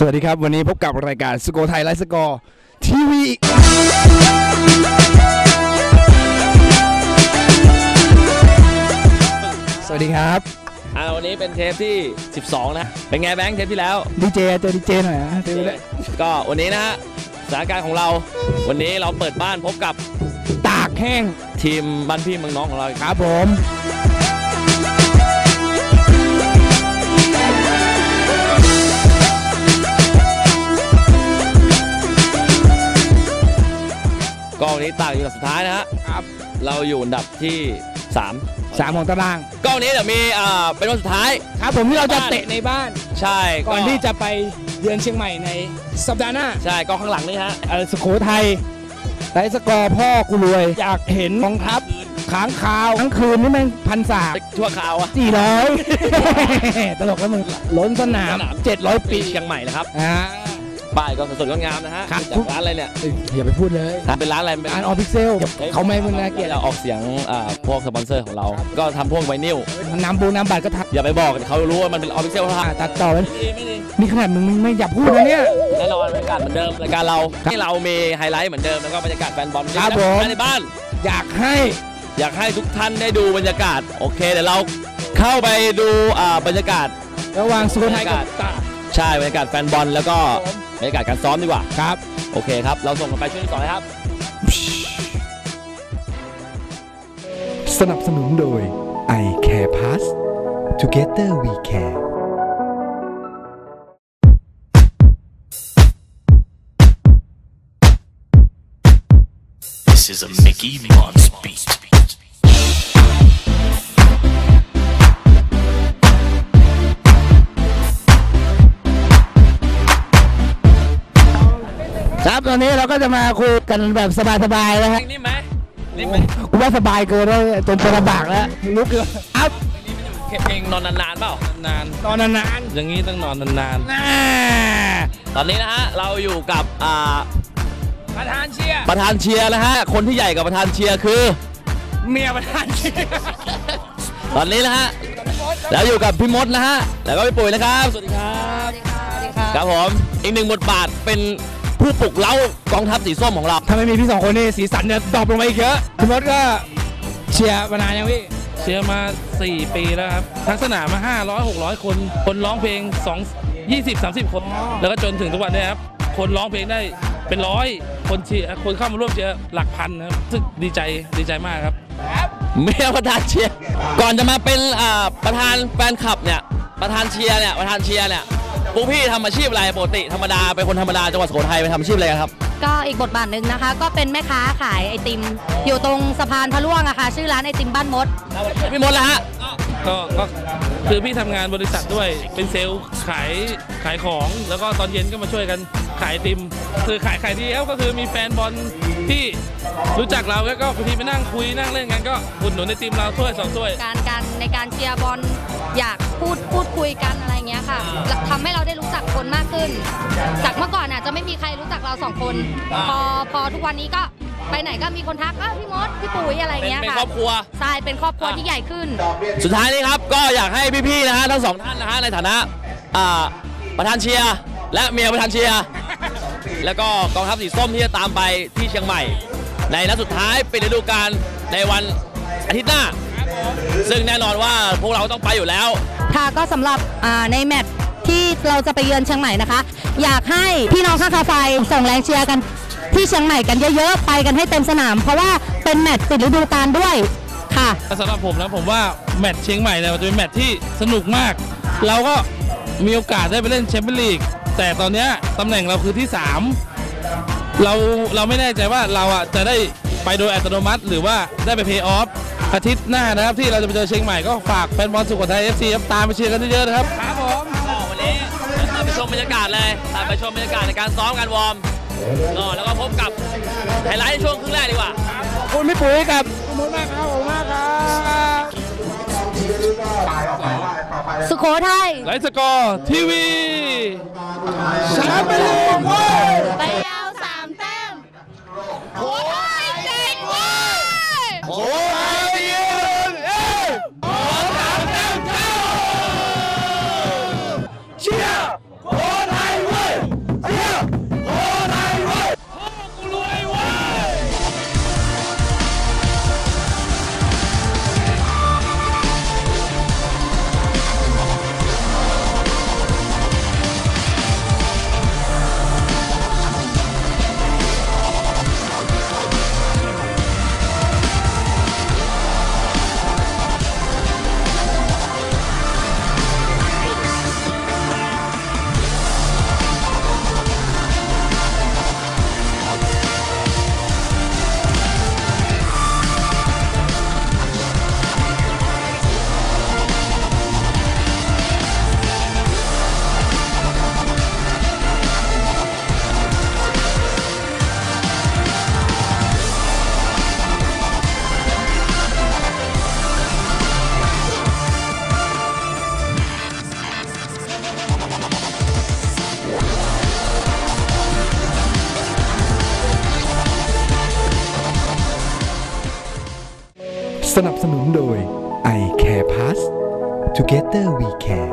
สวัสดีครับ วันนี้พบกับรายการสโกไทยไลฟ์สกอร์ทีวีสวัสดีครับอ่าวันนี้เป็นเทปที่ 12 นะ เป็นไงแบงค์เทปที่แล้ว ดีเจเจอดีเจหน่อยนะเจอเลยก็วันนี้นะฮะสถานการณ์ของเรา วันนี้เราเปิดบ้านพบกับตากแห้งทีมบ้านพี่เมืองน้องของเราครับผม นนี้ต่างอยู่อันดับสุดท้ายนะฮะครับ เราอยู่อันดับที่ 3 สามของตาราง ก็วันนี้เดี๋ยวมีอ่าเป็นวันสุดท้าย ครับผมที่เราจะเตะในบ้าน ใช่ก่อนที่จะไปเยือนเชียงใหม่ในสัปดาห์หน้าใช่ก็ข้างหลังนี่ฮะ เออสโขทัยไลฟ์สกอร์พ่อกูรวย อยากเห็นกองทัพค้างคาวทั้งคืนนี่แม่งพันสามทั่วข่าวอะสี่ร้อย ตลกแล้วมึงล้นสนามสนามเจ็ดร้อยปีปีเชียงใหม่นะครับ อ่า ป้ายก็สดๆงดงามนะฮะครับ จากร้านอะไรเนี่ยเอ้ยอย่าไปพูดเลยร้านเป็นร้านอะไรเป็นอ่านออพิกเซลเขาไม่มึงนะเกลียดเราออกเสียงอ่าพวกสปอนเซอร์ของเรา ก็ทำพวกไวนิลน้ำบูน้ำบัตรก็ทักอย่าไปบอกเขารู้ว่ามันเป็นออฟฟิเชียลอ่าครับตัดต่อไว้ไม่ดีไม่ดีนี่ขนาดมึงไม่อย่าพูดนะเนี่ย แน่นอนบรรยากาศเหมือนเดิมรายการเราครับที่เรามีไฮไลท์เหมือนเดิมแล้วก็บรรยากาศแฟนบอลครับผม ในบ้าน อยากให้ อยากให้ทุกท่านได้ดูบรรยากาศ โอเคเดี๋ยวเราเข้าไปดูอ่าบรรยากาศระหว่างสุโขทัยกับตาก ใช่บรรยากาศแฟนบอลแล้วก็บรรยากาศการซ้อมดีกว่าครับ โอเคครับ เราส่งกันไปช่วงที่สองเลยครับ สนับสนุนโดย i Care Pass Together We Care This is a Mickey Mouse beat. ครับตอนนี้เราก็จะมาคุยกันแบบสบายๆแล้วฮะนี่ไหมนี่ไหมกูว่าสบายเกินแล้วจนจะลำบากแล้วลุกเกินครับเพลงนอนนานๆเปล่านานตอนนานอย่างนี้ต้องนอนนานๆน่าตอนนี้นะฮะเราอยู่กับอ่าประธานเชียร์ประธานเชียร์นะฮะคนที่ใหญ่กับประธานเชียร์คือ เมียประธานเชียร์ตอนนี้นะฮะแล้วอยู่กับพี่มดนะฮะแล้วก็พี่ปุ๋ยนะครับสวัสดีครับครับผมอีกหนึ่งบทบาทเป็น ผู้ปลุกเล้ากองทัพสีส้มของเรา ถ้าไม่มีพี่สองคนนี่สีสันจะดรอปลงมาอีกเยอะพี่มดก็เชียร์มานานยังพี่ๆเชียร์มา 4 ปีแล้วครับ ทั้งสนามมา 500 600 คน คนร้องเพลง 2 20 30 คน แล้วก็จนถึงทุกวันนี้ครับ คนร้องเพลงได้เป็นร้อย คนเชียร์คนเข้ามาร่วมเชียร์หลักพันนะครับรู้สึกดีใจดีใจมากครับเมียประธานเชียร์ก่อนจะมาเป็นอ่าประธานแฟนคลับเนี่ยประธานเชียร์เนี่ยประธานเชียร์เนี่ย พวกพี่ทำอาชีพอะไรปกติธรรมดาเป็นคนธรรมดาจังหวัดสุโขทัยไปทำอาชีพอะไรกันครับ ก็อีกบทบาทหนึ่งนะคะ ก็เป็นแม่ค้าขายไอติม อยู่ตรงสะพานพระล่วงอะค่ะ ชื่อร้านไอติมบ้านมด พี่มดแล้วฮะก็ก็คือพี่ทำงานบริษัทด้วย เป็นเซลล์ขายขายของ แล้วก็ตอนเย็นก็มาช่วยกันขายไอติม คือขายขายดีแล้วก็คือมีแฟนบอล ที่รู้จักเราแล้วก็บางทีไปนั่งคุยนั่งเล่นกันก็อุดหนุนไอติมเราถ้วยสองถ้วย การการในการเชียร์บอลอยากพูดพูดคุยกันอะไรเงี้ยค่ะทำให้เราได้รู้จักคนมากขึ้น จากเมื่อก่อนอาจจะไม่มีใครรู้จักเราสองคน พอพอทุกวันนี้ก็ไปไหนก็มีคนทักเอ้าพี่มดพี่ปุ๋ยอะไรเป็นเงี้ยเป็นค่ะครอบครัวใช่เป็นครอบครัวที่ใหญ่ขึ้น สุดท้ายนี้ครับก็อยากให้พี่ๆนะฮะทั้งสองท่านนะฮะในฐานะอ่าประธานเชียร์และเมียประธานเชียร์ แล้วก็กองทัพสีส้มที่จะตามไปที่เชียงใหม่ ในนัดสุดท้ายปิดฤดูกาลในวันอาทิตย์หน้า ซึ่งแน่นอนว่าพวกเราต้องไปอยู่แล้ว ค่ะก็สำหรับอ่าในแมตช์ที่เราจะไปเยือนเชียงใหม่นะคะ อยากให้พี่น้องข้างคาไฟส่งแรงเชียร์กันที่เชียงใหม่กันเยอะๆ ไปกันให้เต็มสนาม เพราะว่าเป็นแมตช์ปิดฤดูกาลด้วยค่ะ สำหรับผมนะผมว่าแมตช์เชียงใหม่เนี่ยมันจะเป็นแมตช์ที่สนุกมาก เราก็มีโอกาสได้ไปเล่นแชมเปี้ยนลีก แต่ตอนเนี้ยตำแหน่งเราคือที่ 3 เราเราไม่แน่ใจว่าเราอะจะได้ไปโดยอัตโนมัติ หรือว่าได้ไปเพย์ออฟอาทิตย์หน้านะครับ ที่เราจะไปเจอเชียงใหม่ก็ฝากแฟนบอลสุโขทัยเอฟซีครับตามไปเชียร์กันเยอะๆนะครับครับผมก็วันนี้ตามไปชมบรรยากาศเลยตามไปชมบรรยากาศในการซ้อมการวอร์มก็แล้วก็พบกับไฮไลท์ในช่วงครึ่งแรกดีกว่าขอบคุณพี่ปุ๋ยกับพี่มดมากครับขอบคุณมากครับ สุโขทัยไลฟ์สกอร์ทีวีแชมเปี้ยนลีกเว้ยไปเอาสามแต้มโอ้ยเจ๋งเว้ยโอ้ยเย็ นับสนุนโดย i Care Pass Together We Care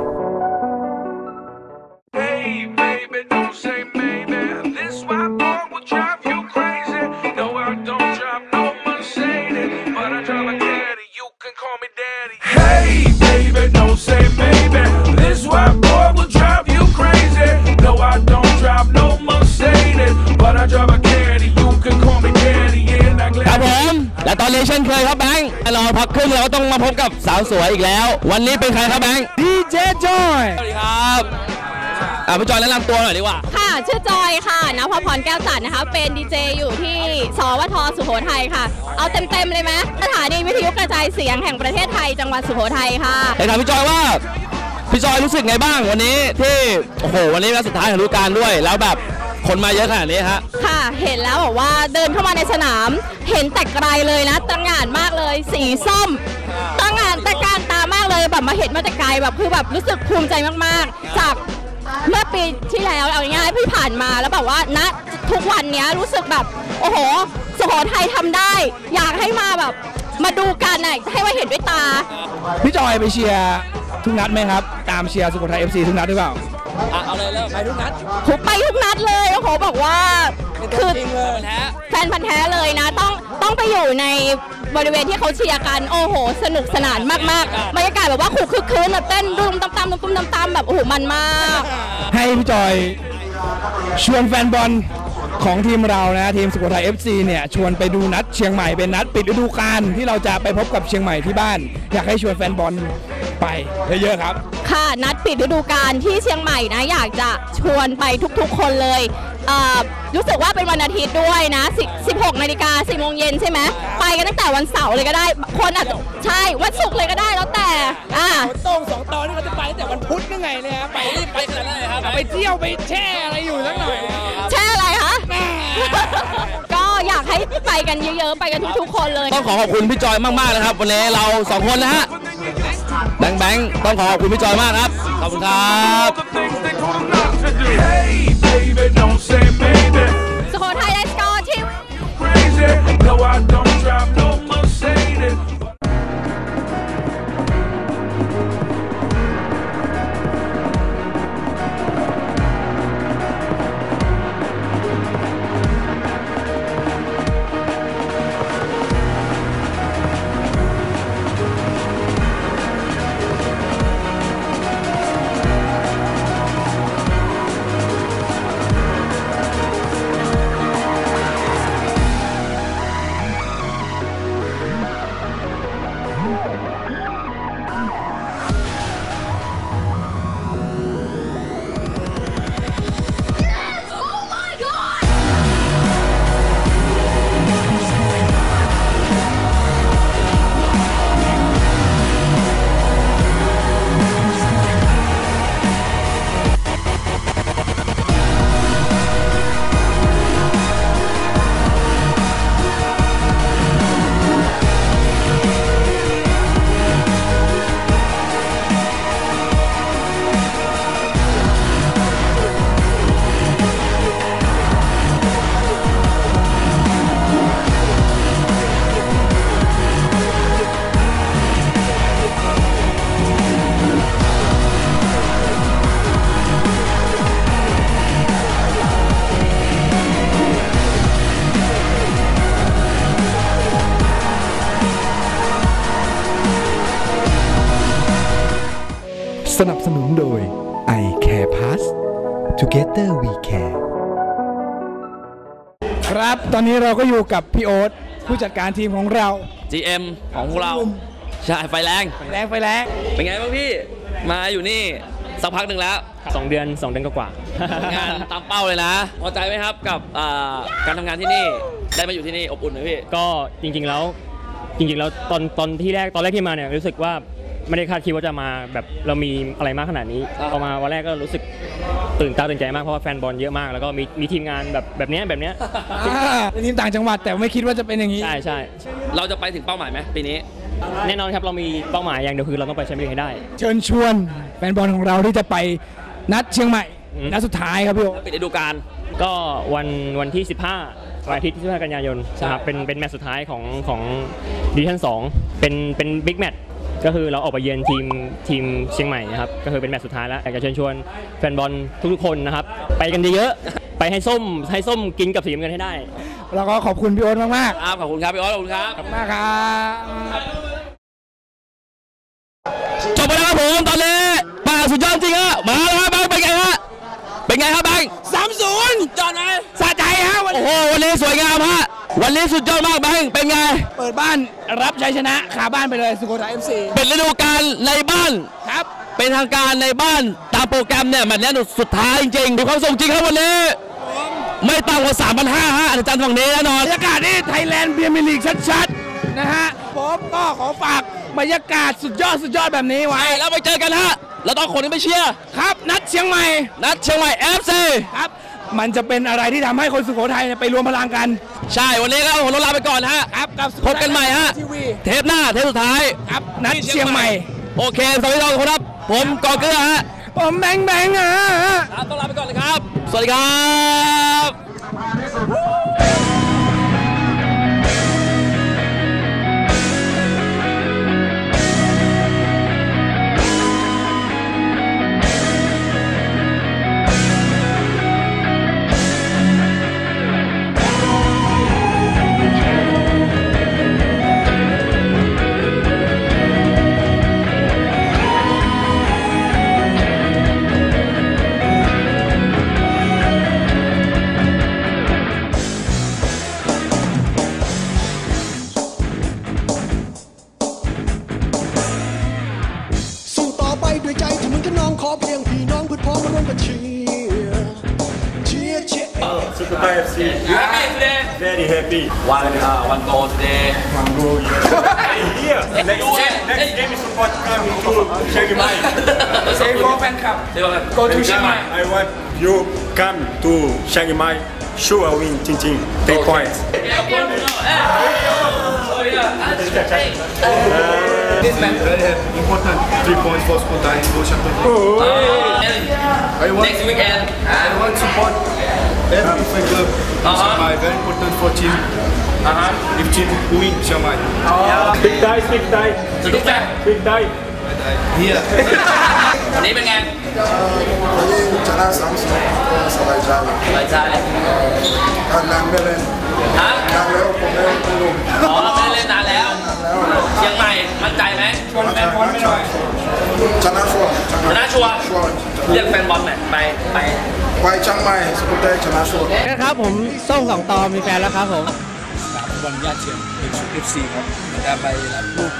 าพบกับสาวสวยอีกแล้ว วันนี้เป็นใครครับแบงค์ดีเจจอยสวัสดีครับอ่าพี่จอยแนะนำตัวหน่อยดีกว่า ค่ะ ชื่อจอยค่ะนภพรแก้วจันทร์นะคะ เป็นดีเจอยู่ที่สวทสุโขทัยค่ะ เอาเต็มๆเลยไหมสถานีวิทยุกระจายเสียงแห่งประเทศไทยจังหวัดสุโขทัยค่ะอยากถามพี่จอยว่าพี่จอยรู้สึกไงบ้างวันนี้ที่โอ้โหวันนี้เป็นวันสุดท้ายของฤดูกาลด้วยแล้วแบบคนมาเยอะขนาดนี้ฮะ ค่ะ เห็นแล้วบอกว่าเดินเข้ามาในสนาม เห็นแต่ไกลเลยนะตระหง่านมากเลย สีส้ม ตามากเลยแบบมาเห็นมาแต่ไกลแบบคือแบบรู้สึกภูมิใจมากๆ จากเมื่อปีที่แล้วเอาง่ายๆที่ผ่านมาแล้วแบบว่าณทุกวันเนี้ยรู้สึกแบบโอ้โหสุโขทัยทำได้ อยากให้มาแบบมาดูกันน่ะให้มาเห็นด้วยตา พี่จอยไปเชียร์ทุกนัดไหมครับ ตามเชียร์สุโขทัย FC ทุกนัดหรือเปล่า อะเอาเลยเริ่มไปทุกนัดผมไปทุกนัดเลยโอ้โหบอกว่า คือแท้ แฟนพันธ์แท้เลยนะ ต้องต้องไปอยู่ใน บริเวณที่เขาเชียร์กัน โอ้โห สนุกสนานมากๆบรรยากาศแบบว่าขู่คึกคืนแบบเต้นดุมตามตามตุ้มตามตามแบบโอ้โหมันมาก ให้พี่จอยชวนแฟนบอลของทีมเรานะทีมสุโขทัย FC เนี่ยชวนไปดูนัดเชียงใหม่เป็นนัดปิดฤดูกาลที่เราจะไปพบกับเชียงใหม่ที่บ้าน อยากให้ชวนแฟนบอลไปเยอะๆครับ ค่ะนัดปิดฤดูกาลที่เชียงใหม่นะอยากจะชวนไปทุกๆคนเลยเอ่อ รู้สึกว่าเป็นวันอาทิตย์ด้วยนะ10 16นาฬิกา10โมงเย็นใช่ไหมไปกันตั้งแต่วันเสาร์เลยก็ได้ คนอาจจะใช่วันศุกร์เลยก็ได้แล้วแต่อ่าตรงสองตอนนี่เราจะไปตั้งแต่วันพุธยังไงเลยครับไปรีบไปขนาดนั้นเลยครับไปเที่ยวไปแช่อะไรอยู่สักหน่อยแช่อะไรคะก็อยากให้ไปกันเยอะๆ ไปกันทุกๆ คนเลยต้องขอขอบคุณพี่จอยมากๆนะครับ วันนี้เราสองคนนะฮะแบงค์แบงค์ต้องขอขอบคุณพี่จอยมากครับขอบคุณครับ the things they told him not to do. Hey, baby, don't say maybe. สุโขทัยเลสโกที่ Crazy. No, I don't drive no Mercedes. สนับสนุนโดย i Care Pass Together We Care ครับตอนนี้เราก็อยู่กับพี่โอ๊ตผู้จัดการทีมของเรา GM ของพวกเราใช่ไฟแรงแรงไฟแรงเป็นไงบ้างพี่ มาอยู่นี่สักพักหนึ่งแล้วสองเดือนสองเดือนกว่าๆงานตามเป้าเลยนะพอใจไหมครับกับอ่าการทำงานที่นี่ได้มาอยู่ที่นี่อบอุ่นไหมพี่ ก็จริงๆแล้วจริงๆแล้วตอนตอนที่แรกตอนแรกที่มาเนี่ยรู้สึกว่า ไม่ได้คาดคิดว่าจะมาแบบเรามีอะไรมากขนาดนี้ครับพอมาวันแรกก็รู้สึกตื่นตาตื่นใจมากเพราะว่าแฟนบอลเยอะมาก แล้วก็มีมีทีมงานแบบแบบเนี้ยแบบเนี้ยเป็นทีมต่างจังหวัดแต่ไม่คิดว่าจะเป็นอย่างนี้ ใช่ใช่เราจะไปถึงเป้าหมายไหมปีนี้ แน่นอนครับเรามีเป้าหมายอย่างเดียวคือเราต้องไปแชมเปี้ยนลีกให้ได้ เชิญชวนแฟนบอลของเราที่จะไปนัดเชียงใหม่อืมนัดสุดท้ายครับพี่โอ๊ตปิดฤดูกาลก็วันวันที่ 15วันอาทิตย์ที่15กันยายนนะครับเป็นเป็นแมตช์สุดท้ายของของดิวิชั่น2เป็นเป็นบิ๊กแมตช์ ก็คือเราออกไปเยือนทีมทีมเชียงใหม่นะครับก็คือเป็นแมตช์สุดท้ายแล้วอยากจะเชิญชวนแฟนบอลทุกๆคนนะครับไปกันเยอะๆไปให้ส้มให้ส้มกินกับสีน้ำเงินให้ได้แล้วก็ขอบคุณพี่โอ๊ตมากครับขอบคุณครับพี่ออสขอบคุณครับๆมากครับจบไปแล้วครับผมตอนนี้ป่าสุดยอดจริงฮะมาแล้วครับแบงค์เป็นไงฮะเป็นไงครับแบงค์สามศูนย์จอดไหมสะใจฮะวันโอ้โหวันนี้สวยงามฮะ วันนี้สุดยอดมากแบงค์เป็นไง เปิดบ้านรับชัยชนะขาบ้านไปเลยสุโขทัย FC เป็นฤดูกาลในบ้านครับ เป็นทางการในบ้านตามโปรแกรมเนี่ยแมตช์นี้สุดท้ายจริงๆมีความสุขจริงครับวันนี้ ไม่ต่ำกว่า3,500ฮะอาจารย์ฝั่งนี้แน่นอนบรรยากาศนี่ไทยแลนด์เบียร์มิลีกชัดๆนะฮะผมก็ขอฝากบรรยากาศสุดยอดสุดยอดแบบนี้ไว้ไปแล้วไปเจอกันฮะแล้วต้องคนที่ไม่เชียร์ครับ นัดเชียงใหม่นัดเชียงใหม่ FC ครับ มันจะเป็นอะไรที่ทำให้คนสุโขทัยเนี่ยไปรวมพลังกัน ใช่วันนี้ก็ผมต้องลาไปก่อนฮะ ครับกับสุโขพทับยกันใหม่ฮะ ทีวีเทปหน้า เทปสุดท้าย ครับนัดเชียงใหม่ โอเคสวัสดีทุกคนครับ ผมกอเกลือฮะผมแบงค์แบงค์อะ ครับต้องลาไปก่อนเลยครับ สวัสดีครับ Go to Chiang I want you come to Shanghai Mai. Sure win, Ching Ching. Take okay. points. Uh, this man. Very happy. important. Three points for Spontan in World Championship. Next weekend. I want support every fan club. Uh -huh. Very important for team. Uh -huh. If team win, Shanghai, Mai. Yeah. Big tie, big tie. Big tie. Big tie. หม big tie. Here. วันนี้เป็นไงชนะสามสองสบายใจสบายใจการนำไม่เล่นฮะนำแล้วผมเล่นไม่ลงอ๋อเราไม่ได้เล่นนานแล้วเชียงใหม่มั่นใจไหมชวนแฟนบอลไม่หน่อยชนะชัวร์ชนะชัวร์ชัวร์เรียกแฟนบอลหน่อยไปไปไปเชียงใหม่สกุลเตชนะชัวร์นะครับผมส้มสองตอมีแฟนแล้วครับผมบอลญาติเชียงเป็นชุด FC ครับจะไปรับลูก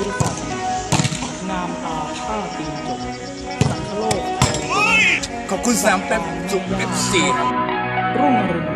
ำรงพุทธศาสนางามตาข้าตีนจบสังคโลกขอบคุณสามเต็มสุข FC ครับรุ่งอรุณ